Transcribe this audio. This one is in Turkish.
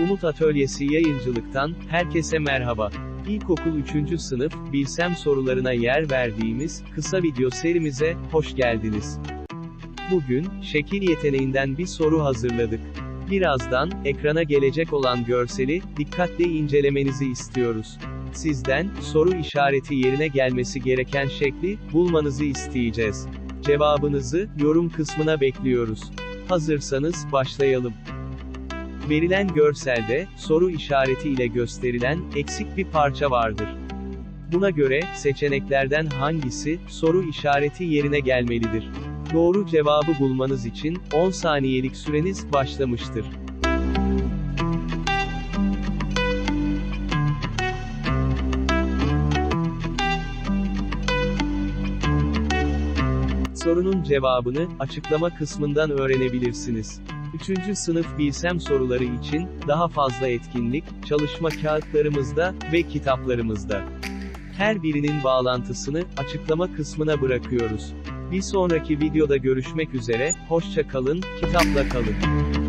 Umut Atölyesi yayıncılıktan herkese merhaba. İlkokul 3. sınıf bilsem sorularına yer verdiğimiz kısa video serimize hoş geldiniz. Bugün şekil yeteneğinden bir soru hazırladık. Birazdan ekrana gelecek olan görseli dikkatle incelemenizi istiyoruz. Sizden soru işareti yerine gelmesi gereken şekli bulmanızı isteyeceğiz. Cevabınızı yorum kısmına bekliyoruz. Hazırsanız başlayalım. Verilen görselde soru işareti ile gösterilen eksik bir parça vardır. Buna göre seçeneklerden hangisi soru işareti yerine gelmelidir? Doğru cevabı bulmanız için 10 saniyelik süreniz başlamıştır. Sorunun cevabını açıklama kısmından öğrenebilirsiniz. 3. sınıf bilsem soruları için daha fazla etkinlik, çalışma kağıtlarımızda ve kitaplarımızda. Her birinin bağlantısını açıklama kısmına bırakıyoruz. Bir sonraki videoda görüşmek üzere, hoşça kalın, kitapla kalın.